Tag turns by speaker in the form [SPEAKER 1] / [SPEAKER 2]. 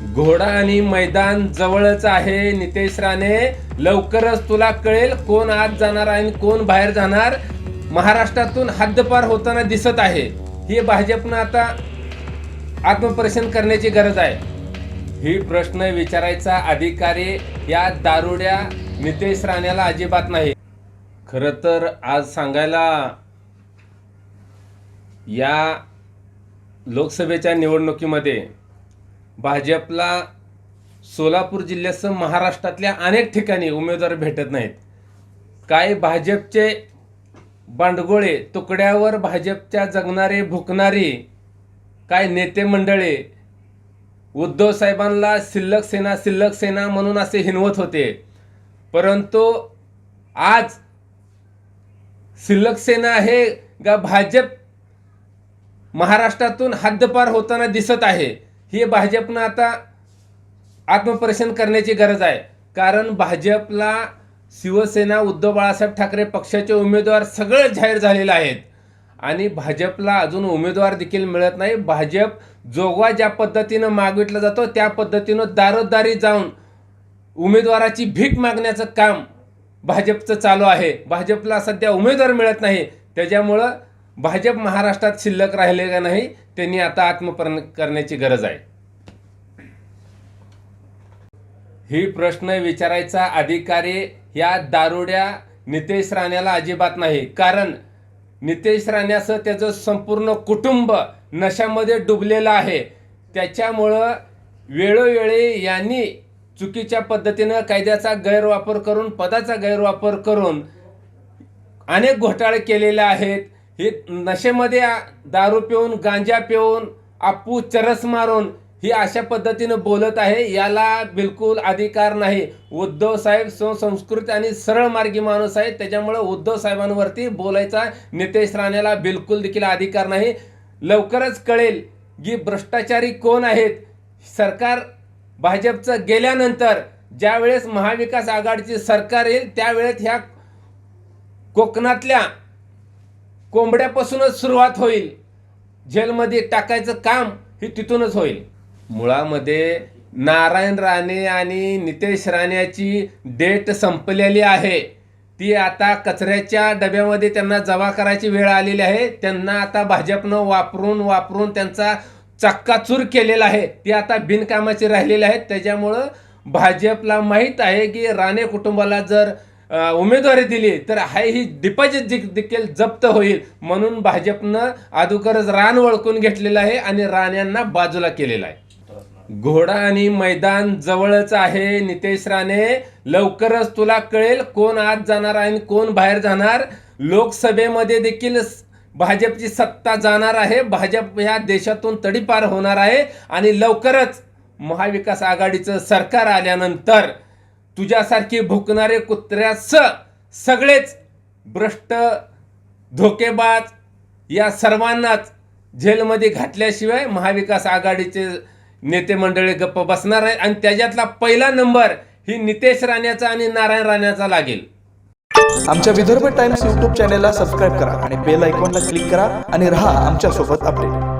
[SPEAKER 1] घोडा आणि मैदान जवळच आहे. नितेश राणे लवकरच तुला कळेल कोण आत जाणार आणि कोण बाहेर जाणार. महाराष्ट्रातून हद्दपार होताना दिसत आहे. ही भाजपनं आता आत्मपरीक्षण करण्याची गरज आहे. ही प्रश्न विचारायचा अधिकारी या दारुड्या नितेश राणेला अजिबात नाही. खरं तर आज सांगायला या लोकसभेच्या निवडणुकीमध्ये भाजपला सोलापूर जिल्ह्यासह महाराष्ट्रातल्या अनेक ठिकाणी उमेदवार भेटत नाहीत. काही भाजपचे बांडगोळे तुकड्यावर भाजपच्या जगणारे भुकणारे काय नेते मंडळे उद्धव साहेबांना शिल्लक सेना शिल्लक सेना म्हणून असे हिनवत होते. परंतु आज शिल्लक सेना हे गा भाजप महाराष्ट्रातून हद्दपार होताना दिसत आहे. हे भाजपनं आता आत्मपरीक्षण करण्याची गरज आहे. कारण भाजपला शिवसेना उद्धव बाळासाहेब ठाकरे पक्षाचे उमेदवार सगळे जाहीर झालेले आहेत. आणि भाजपला अजून उमेदवार देखील मिळत नाही. भाजप जोगवा ज्या पद्धतीनं मागविटला जातो त्या पद्धतीनं दारोदारी जाऊन उमेदवाराची भीक मागण्याचं काम भाजपचं चालू आहे. भाजपला सध्या उमेदवार मिळत नाही. त्याच्यामुळं भाजप महाराष्ट्रात शिल्लक राहिले का नाही त्यांनी आता आत्मपरण करण्याची गरज आहे. ही प्रश्न विचारायचा अधिकारी या दारुड्या नितेश राण्याला अजिबात नाही. कारण नितेश राण्यासह त्याचं संपूर्ण कुटुंब नशामध्ये डुबलेलं आहे. त्याच्यामुळं वेळोवेळी यांनी चुकीच्या पद्धतीनं कायद्याचा गैरवापर करून पदाचा गैरवापर करून अनेक घोटाळे केलेले आहेत. हे नशेमध्ये दारू पिऊन गांजा पिऊन आपू चरस मारून ही अशा पद्धतीनं बोलत आहे याला बिलकुल अधिकार नाही. उद्धव साहेब सुसंस्कृत आणि सरळ मार्गी माणूस आहे त्याच्यामुळे उद्धव साहेबांवरती बोलायचा नितेश राणेला बिलकुल देखील अधिकार नाही. लवकरच कळेल की भ्रष्टाचारी कोण आहेत. सरकार भाजपचं गेल्यानंतर ज्यावेळेस महाविकास आघाडीचे सरकार येईल त्यावेळेस ह्या कोकणातल्या कोंबड्यापासूनच सुरुवात होईल. जेलमध्ये टाकायचं काम हे तिथूनच होईल. मुळामध्ये नारायण राणे आणि नितेश राणेची डेट संपलेली आहे. ती आता कचऱ्याच्या डब्यामध्ये त्यांना जमा करायची वेळ आलेली आहे. त्यांना आता भाजपनं वापरून वापरून त्यांचा चक्काचूर केलेला आहे. ती आता बिनकामाची राहिलेली आहेत. त्याच्यामुळं भाजपला माहीत आहे की राणे कुटुंबाला जर उमेदवारी दिली तर हाय ही डिपॉझिट देखील जप्त होईल. म्हणून भाजपनं अगोदरच रान वळकून घेतलेलं आहे आणि राण्यांना बाजूला केलेलं आहे. घोडा आणि मैदान जवळच आहे नितेश राणे. लवकरच तुला कळेल कोण आत जाणार आणि कोण बाहेर जाणार. लोकसभेमध्ये देखील भाजपची सत्ता जाणार आहे. भाजप ह्या देशातून तडीपार होणार आहे आणि लवकरच महाविकास आघाडीचं सरकार आल्यानंतर तुझ्यासारखी भुकणारे कुत्र्यास सगळेच भ्रष्ट धोकेबाज या सर्वांनाच जेलमध्ये घातल्याशिवाय महाविकास आघाडीचे नेते मंडळी गप्प बसणार आहे आणि त्याच्यातला पहिला नंबर ही नितेश राण्याचा आणि नारायण राण्याचा लागेल.
[SPEAKER 2] आमच्या विदर्भ टाइम्स यूट्यूब चॅनेलला सबस्क्राईब करा आणि बेल आयकॉनला क्लिक करा आणि राहा आमच्यासोबत अपडेट.